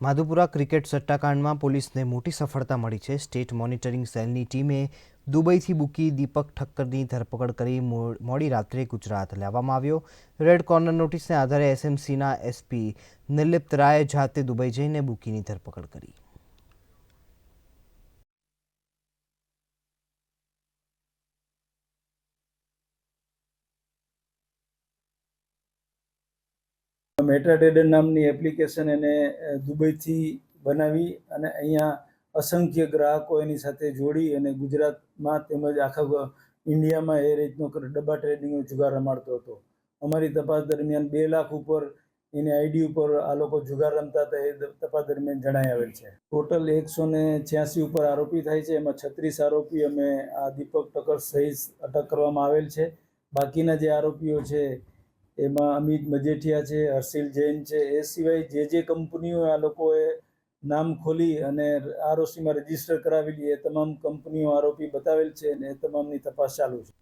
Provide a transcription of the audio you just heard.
Madhupura cricket સટ્ટાકાંડમાં પોલીસને મોટી સફળતા મળી છે. સ્ટેટ મોનિટરિંગ સેલની ટીમે દુબઈથી બુકી દીપક ઠક્કરની ધરપકડ કરી મોડી રાત્રે ગુજરાત લાવવામાં આવ્યો. રેડ કોર્નર નોટિસને આધારે એસએમસીના એસપી નિર્લિપ્ત રાયે જાતે દુબઈ જઈને બુકીની ધરપકડ કરી. મેટાડેડર નામની એપ્લિકેશન એને દુબઈથી બનાવી અને અહીંયા અસંખ્ય ગ્રાહકો એની સાથે જોડી અને ગુજરાતમાં તેમજ આખા ઇન્ડિયામાં એ રીતનો ડબ્બા ટ્રેડિંગનો જુગાર રમાડતો હતો. અમારી તપાસ દરમિયાન બે લાખ ઉપર એની આઈડી ઉપર આ લોકો જુગાર રમતા હતા એ તપાસ દરમિયાન જણાઈ આવેલ છે. ટોટલ એકસો ને છ્યાસી ઉપર આરોપી થાય છે, એમાં છત્રીસ આરોપી અમે આ દીપક ટકર સહિત અટક કરવામાં આવેલ છે. બાકીના જે આરોપીઓ છે એમાં અમિત મજેઠિયા છે, હર્ષિલ જૈન છે, એ સિવાય જે જે કંપનીઓ આ લોકોએ નામ ખોલી અને આરઓસીમાં રજિસ્ટર કરાવેલી એ તમામ કંપનીઓ આરોપી બતાવેલ છે અને એ તમામની તપાસ ચાલુ છે.